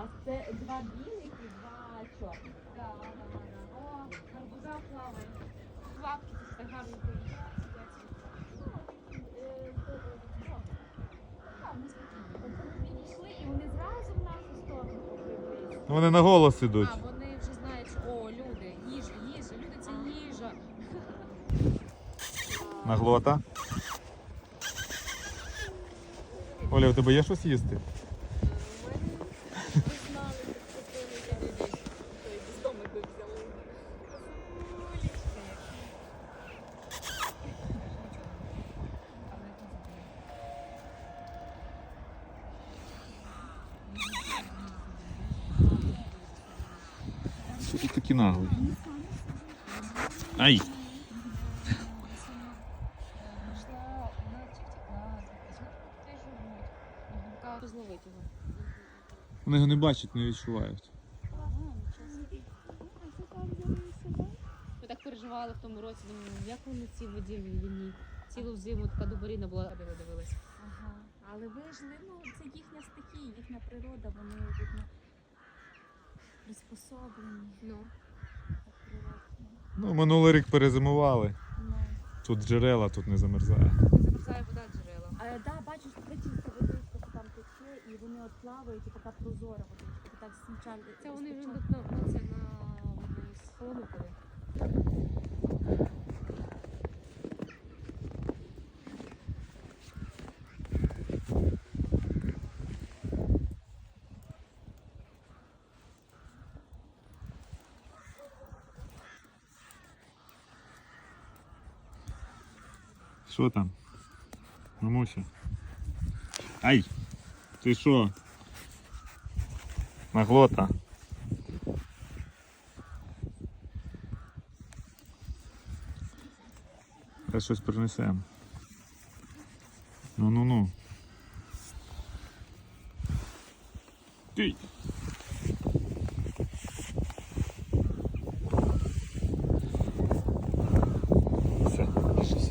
нас це два білих і два чорних. Да, да, да. О, гарбуза плаває. Лапки тут так гарно. Так. Вони на голос ідуть. А, вони вже знають, що о, люди, їжа, їжа, люди це їжа. Наглота. Оля, у тебе є щось їсти? Ми знали, що це не десь. Той бездомник би взяли. Що тут такі наглі? Ай! Вони його не бачать, не відчувають. Ми так переживали в тому році, думаю, як вони ці воді війні. Цілу зиму така дубаріна була, де ви дивилися. Ага. Але вижили, ну це їхня стихія, їхня природа, вони видно приспособлені. Ну. Ну, минулий рік перезимували. Ну. Тут джерела, тут не замерзає. Не замерзає вода джерела. А да, бачиш, причиста водичка, що там тече, і вони от плавають, і така прозора водичка, так смічали. Це вони вже на, на, на, на Що там? Мамуся. Ай! Ти що? Наглота. Та щось принесемо. Ну-ну-ну. Ти. Все, пишись.